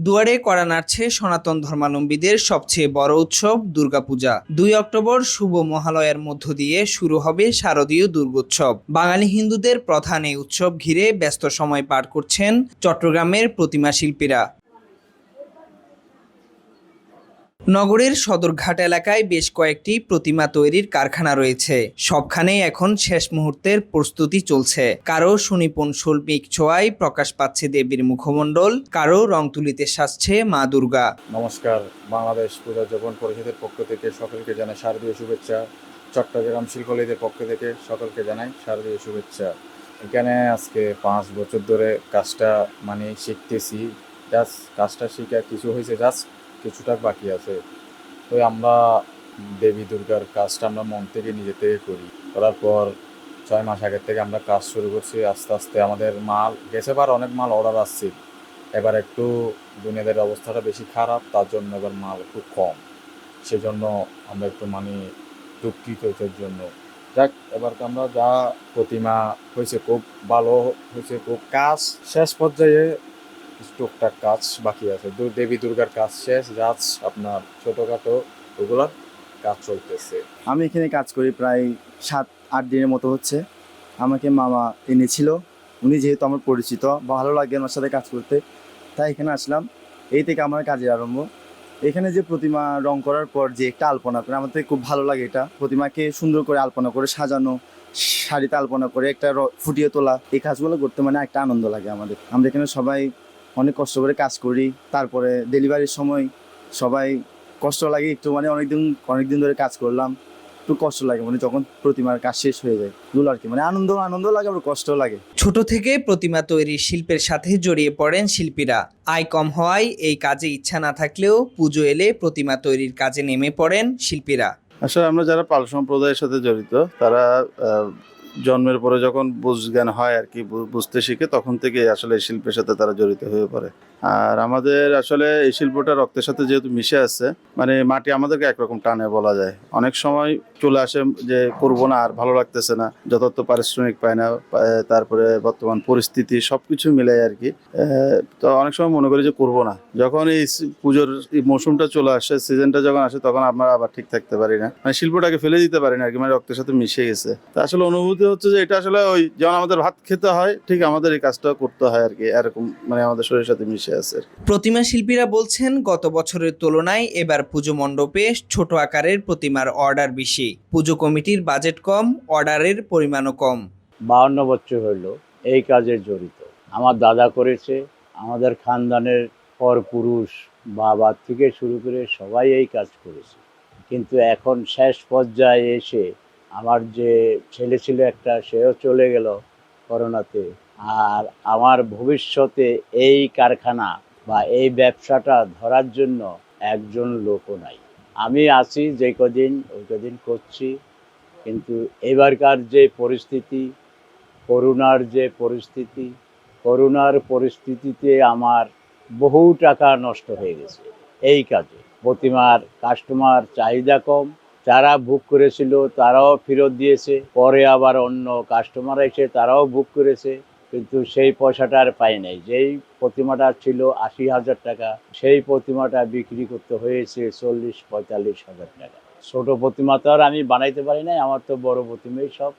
দুয়ারে করা নাড়ছে সনাতন ধর্মাবলম্বীদের সবচেয়ে বড় উৎসব দুর্গাপূজা। দুই অক্টোবর শুভ মহালয়ের মধ্য দিয়ে শুরু হবে শারদীয় দুর্গোৎসব। বাঙালি হিন্দুদের প্রধান এই উৎসব ঘিরে ব্যস্ত সময় পার করছেন চট্টগ্রামের প্রতিমা শিল্পীরা। নগরের সদরঘাট এলাকায় বেশ কয়েকটি প্রতিমা তৈরির কারখানা রয়েছে। সবখানেই এখন শেষ মুহূর্তের প্রস্তুতি চলছে। কারও সুনিপুণ শৈল্পিক ছোঁয়ায় প্রকাশ পাচ্ছে দেবীর মুখমণ্ডল, কারও রং তুলিতে সাজছে মা দুর্গা। নমস্কার, বাংলাদেশ পূজা যৌবন পরিষদের পক্ষ থেকে সকলকে জানাই শারদীয় শুভেচ্ছা। চট্টগ্রাম শিল্পলীদের পক্ষ থেকে সকলকে জানাই শারদীয় শুভেচ্ছা। এখানে আজকে পাঁচ বছর ধরে কাজটা মানে শিখতেছি। জাস্ট কাজটা শিখে কিছু হয়েছে, জাস্ট কিছুটা বাকি আছে। তো আমরা দেবী দুর্গার কাজটা আমরা মন থেকে নিজে থেকে করি। করার পর ছয় মাস আগের থেকে আমরা কাজ শুরু করছি আস্তে আস্তে। আমাদের মাল, গেছে বার অনেক মাল অর্ডার আসছে। এবার একটু দুনিয়াদের অবস্থাটা বেশি খারাপ, তার জন্য এবার মাল একটু কম। সেজন্য আমরা একটু মানে দুঃখিত এটার জন্য। যাক, এবার আমরা যা প্রতিমা হয়েছে, খুব ভালো হয়েছে, খুব কাজ শেষ পর্যায়ে টুকটাক কাজ বাকি আছে। দেবী দুর্গার কাজ শেষ জাজ আপনার ছোটোখাটো ওগুলার কাজ চলতেছে। আমি এখানে কাজ করি প্রায় সাত, আট দিনের মতো হচ্ছে। আমাকে মামা এনেছিল, উনি যেহেতু আমার পরিচিত, ভালো লাগে আমার সাথে কাজ করতে। তাই এখানে আসলাম। এই থেকে আমার কাজের আরম্ভ। এখানে যে প্রতিমা রং করার পর যে একটা আলপনা করে আমাদের খুব ভালো লাগে এটা। প্রতিমাকে সুন্দর করে আলপনা করে সাজানো, শাড়িতে আলপনা করে একটা ফুটিয়ে তোলা, এই কাজগুলো করতে মানে একটা আনন্দ লাগে আমাদের। আমরা এখানে সবাই অনেক কষ্ট করে কাজ করি। তারপরে ডেলিভারির সময় সবাই কষ্ট লাগে একটু মানে অনেকদিন অনেকদিন ধরে কাজ করলাম। একটু কষ্ট লাগে মানে যখন প্রতিমার কাজ শেষ হয়ে যায় এগুলো আর কি মানে আনন্দ আনন্দ লাগে আবার কষ্ট লাগে। ছোট থেকে প্রতিমা তৈরির শিল্পের সাথে জড়িয়ে পড়েন শিল্পীরা। আয় কম হওয়ায় এই কাজে ইচ্ছা না থাকলেও পুজো এলে প্রতিমা তৈরির কাজে নেমে পড়েন শিল্পীরা। আসলে আমরা যারা পাল সম্প্রদায়ের সাথে জড়িত তারা জন্মের পরে যখন বুঝ জ্ঞান হয় আর কি বুঝতে শিখে তখন থেকে আসলে এই শিল্পের সাথে তারা জড়িত হয়ে পড়ে। আর আমাদের আসলে এই শিল্পটা রক্তের সাথে যেহেতু মিশে আছে মানে মাটি আমাদেরকে একরকম টানে বলা যায়। অনেক সময় চলে আসে যে, করব না, আর ভালো লাগতেছে না, যথার্থ পারিশ্রমিক পায় না তারপরে বর্তমান পরিস্থিতি সব কিছু মিলে আর কি। তো অনেক সময় মনে করি যে, করব না। যখন এই পুজোর এই মৌসুমটা চলে আসে সিজনটা যখন আসে, তখন আমরা আবার ঠিক থাকতে পারি না। মানে শিল্পটাকে ফেলে দিতে পারি না আর কি মানে রক্তের সাথে মিশে গেছে। তা আসলে অনুভূতি হচ্ছে যে এটা আসলে ওই যেমন আমাদের ভাত খেতে হয় ঠিক আমাদের এই কাজটা করতে হয় আর কি এরকম মানে আমাদের শরীরের সাথে মিশে আছে প্রতিমা শিল্পীরা বলছেন গত বছরের তুলনায় এবার পুজো মণ্ডপে ছোট আকারের প্রতিমার অর্ডার বেশি। পুজো কমিটির বাজেট কম অর্ডারের পরিমাণও কম। বাহান্ন বছর হইল এই কাজে জড়িত। আমার দাদা করেছে আমাদের খানদানের পর পুরুষ বাবা থেকে শুরু করে সবাই এই কাজ করেছে। কিন্তু এখন শেষ পর্যায়ে এসে আমার যে ছেলে ছিল একটা, সেও চলে গেল করোনাতে। আর আমার ভবিষ্যতে এই কারখানা বা এই ব্যবসাটা ধরার জন্য একজন লোকও নাই। আমি আছি যে কদিন, ওই কদিন করছি। কিন্তু এবারকার যে পরিস্থিতি, করোনার যে পরিস্থিতি, করোনার পরিস্থিতিতে আমার বহু টাকা নষ্ট হয়ে গেছে। এই কাজে প্রতিমার কাস্টমার চাহিদা কম যারা বুক করেছিল তারাও ফেরত দিয়েছে। পরে আবার অন্য কাস্টমার এসে তারাও বুক করেছে। কিন্তু সেই পয়সাটা আর পাই নাই। যেই প্রতিমাটা ছিল আশি হাজার টাকা, সেই প্রতিমাটা বিক্রি করতে হয়েছে চল্লিশ পঁয়তাল্লিশ হাজার টাকা। ছোট প্রতিমা তো আর আমি বানাইতে পারি নাই, আমার তো বড় প্রতিমাই সব।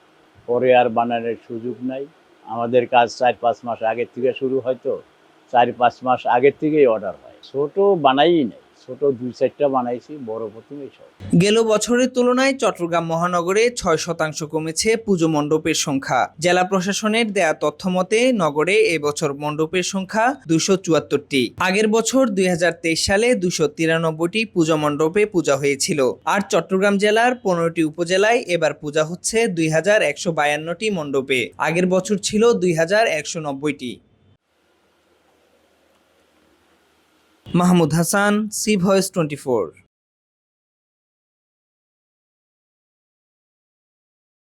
পরে আর বানানোর সুযোগ নাই। আমাদের কাজ চার পাঁচ মাস আগের থেকে শুরু হয়তো চার পাঁচ মাস আগের থেকেই অর্ডার হয়। ছোট বানাই নাই। ছোট দুই চারটা বানাইছি, বড় সব। গেল বছরের তুলনায় চট্টগ্রাম মহানগরে ছয় শতাংশ কমেছে পুজো মণ্ডপের সংখ্যা। জেলা প্রশাসনের দেয়া তথ্য মতে, নগরে এবছর মণ্ডপের সংখ্যা দুশো চুয়াত্তরটি। আগের বছর দুই হাজার তেইশ সালে দুশো তিরানব্বইটি পুজো মণ্ডপে পূজা হয়েছিল। আর চট্টগ্রাম জেলার পনেরোটি উপজেলায় এবার পূজা হচ্ছে দুই মণ্ডপে। আগের বছর ছিল দুই হাজার একশো নব্বইটি। Mahmud Hasan C voice twenty four.